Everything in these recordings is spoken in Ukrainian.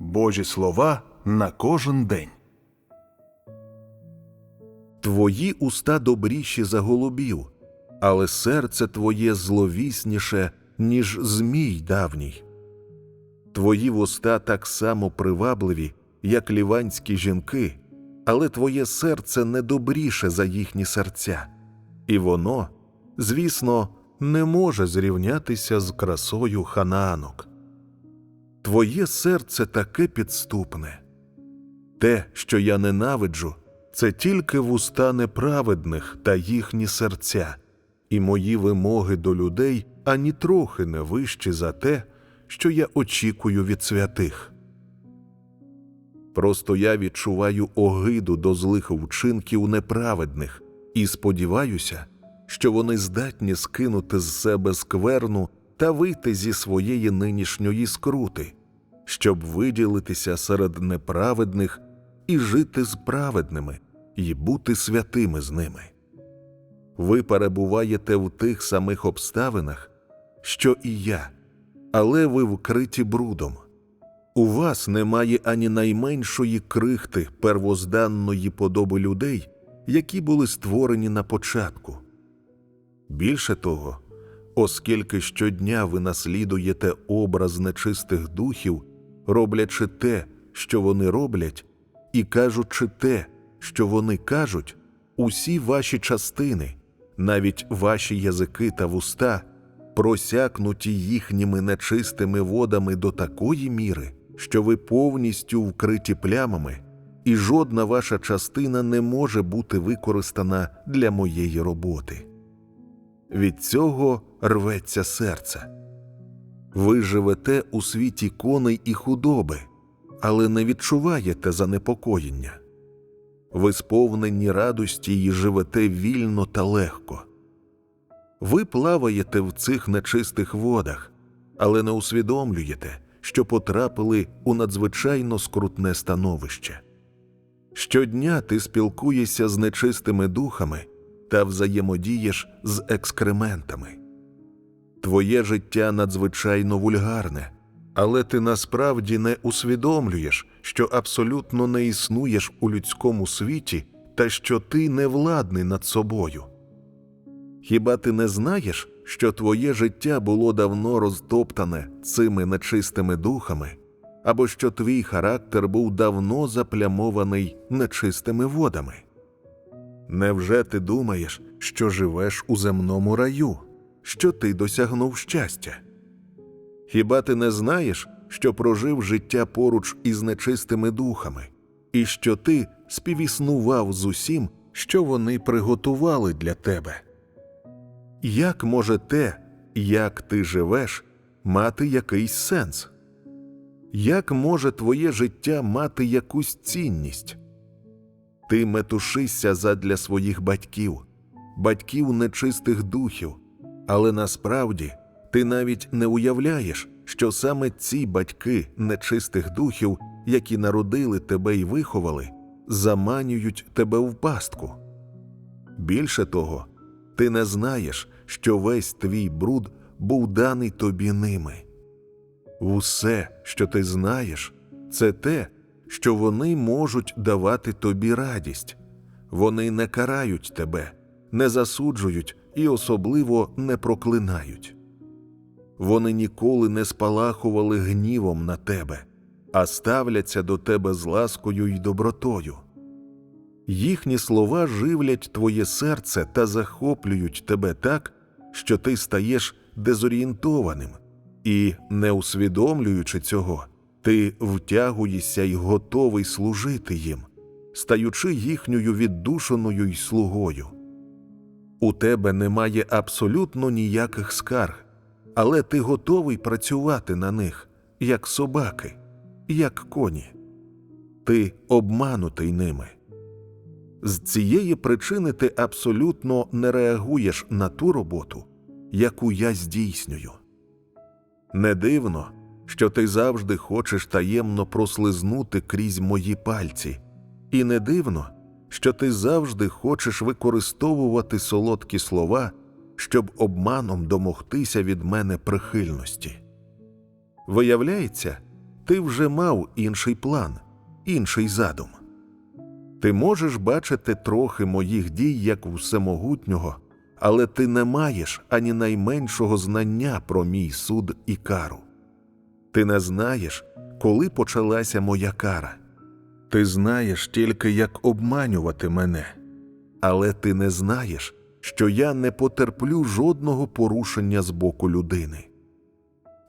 Божі слова на кожен день. Твої уста добріші за голубів, але серце твоє зловісніше, ніж змій давній. Твої вуста так само привабливі, як ліванські жінки, але твоє серце не добріше за їхні серця, і воно, звісно, не може зрівнятися з красою ханаанок. Твоє серце таке підступне. Те, що я ненавиджу, це тільки вуста неправедних та їхні серця, і мої вимоги до людей ані трохи не вищі за те, що я очікую від святих. Просто я відчуваю огиду до злих вчинків неправедних і сподіваюся, що вони здатні скинути з себе скверну та вийти зі своєї нинішньої скрути, щоб виділитися серед неправедних і жити з праведними, і бути святими з ними. Ви перебуваєте в тих самих обставинах, що і я, але ви вкриті брудом. У вас немає ані найменшої крихти первозданної подоби людей, які були створені на початку. Більше того, оскільки щодня ви наслідуєте образ нечистих духів, роблячи те, що вони роблять, і кажучи те, що вони кажуть, усі ваші частини, навіть ваші язики та вуста, просякнуті їхніми нечистими водами до такої міри, що ви повністю вкриті плямами, і жодна ваша частина не може бути використана для моєї роботи. Від цього рветься серце. Ви живете у світі коней і худоби, але не відчуваєте занепокоєння. Ви сповнені радості і живете вільно та легко. Ви плаваєте в цих нечистих водах, але не усвідомлюєте, що потрапили у надзвичайно скрутне становище. Щодня ти спілкуєшся з нечистими духами та взаємодієш з екскрементами. Твоє життя надзвичайно вульгарне, але ти насправді не усвідомлюєш, що абсолютно не існуєш у людському світі та що ти не владний над собою. Хіба ти не знаєш, що твоє життя було давно розтоптане цими нечистими духами, або що твій характер був давно заплямований нечистими водами? Невже ти думаєш, що живеш у земному раю, що ти досягнув щастя? Хіба ти не знаєш, що прожив життя поруч із нечистими духами, і що ти співіснував з усім, що вони приготували для тебе? Як може те, як ти живеш, мати якийсь сенс? Як може твоє життя мати якусь цінність? Ти метушишся задля своїх батьків, батьків нечистих духів, але насправді ти навіть не уявляєш, що саме ці батьки нечистих духів, які народили тебе і виховали, заманюють тебе в пастку. Більше того, ти не знаєш, що весь твій бруд був даний тобі ними. Усе, що ти знаєш, це те, що вони можуть давати тобі радість, вони не карають тебе, не засуджують і особливо не проклинають. Вони ніколи не спалахували гнівом на тебе, а ставляться до тебе з ласкою й добротою. Їхні слова живлять твоє серце та захоплюють тебе так, що ти стаєш дезорієнтованим, і, не усвідомлюючи цього, ти втягуєшся й готовий служити їм, стаючи їхньою віддушеною й слугою. У тебе немає абсолютно ніяких скарг, але ти готовий працювати на них, як собаки, як коні. Ти обманутий ними. З цієї причини ти абсолютно не реагуєш на ту роботу, яку я здійснюю. Не дивно, що ти завжди хочеш таємно прослизнути крізь мої пальці, і не дивно, що ти завжди хочеш використовувати солодкі слова, щоб обманом домогтися від мене прихильності. Виявляється, ти вже мав інший план, інший задум. Ти можеш бачити трохи моїх дій як всемогутнього, але ти не маєш ані найменшого знання про мій суд і кару. Ти не знаєш, коли почалася моя кара. Ти знаєш тільки, як обманювати мене, але ти не знаєш, що я не потерплю жодного порушення з боку людини.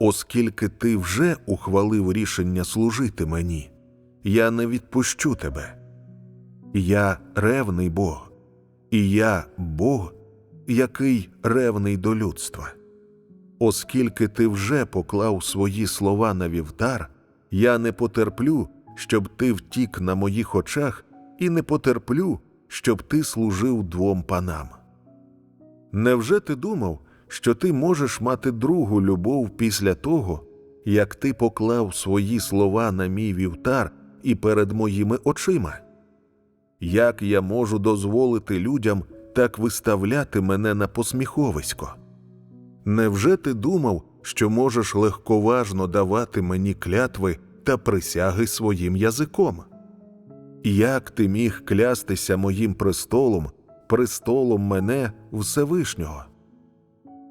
Оскільки ти вже ухвалив рішення служити мені, я не відпущу тебе. Я ревний Бог, і я Бог, який ревний до людства. Оскільки ти вже поклав свої слова на вівтар, я не потерплю, щоб ти втік на моїх очах, і не потерплю, щоб ти служив двом панам. Невже ти думав, що ти можеш мати другу любов після того, як ти поклав свої слова на мій вівтар і перед моїми очима? Як я можу дозволити людям так виставляти мене на посміховисько? Невже ти думав, що можеш легковажно давати мені клятви та присяги своїм язиком? Як ти міг клястися моїм престолом, престолом мене Всевишнього?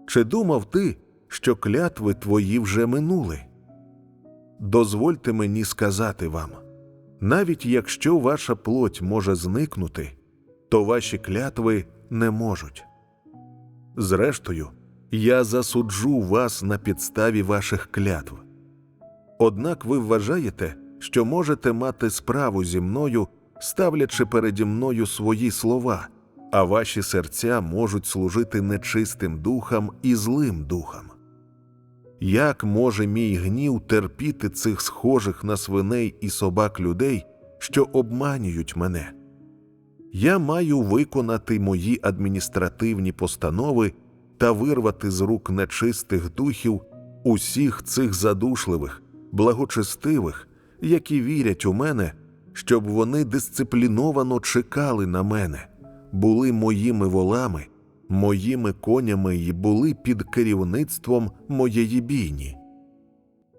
Чи думав ти, що клятви твої вже минули? Дозвольте мені сказати вам навіть якщо ваша плоть може зникнути, то ваші клятви не можуть. Зрештою, я засуджу вас на підставі ваших клятв. Однак ви вважаєте, що можете мати справу зі мною, ставлячи переді мною свої слова, а ваші серця можуть служити нечистим духам і злим духам. Як може мій гнів терпіти цих схожих на свиней і собак людей, що обманюють мене? Я маю виконати мої адміністративні постанови та вирвати з рук нечистих духів усіх цих задушливих, благочестивих, які вірять у мене, щоб вони дисципліновано чекали на мене, були моїми волами, моїми конями і були під керівництвом моєї бійні.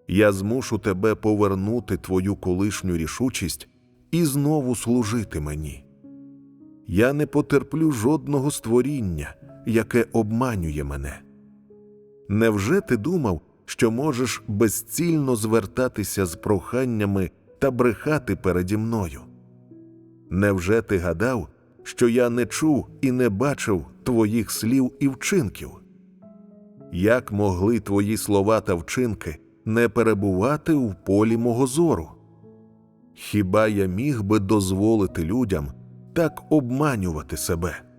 Я змушу тебе повернути твою колишню рішучість і знову служити мені. Я не потерплю жодного створіння, яке обманює мене. Невже ти думав, що можеш безцільно звертатися з проханнями та брехати переді мною? Невже ти гадав, що я не чув і не бачив твоїх слів і вчинків? Як могли твої слова та вчинки не перебувати в полі мого зору? Хіба я міг би дозволити людям так обманювати себе?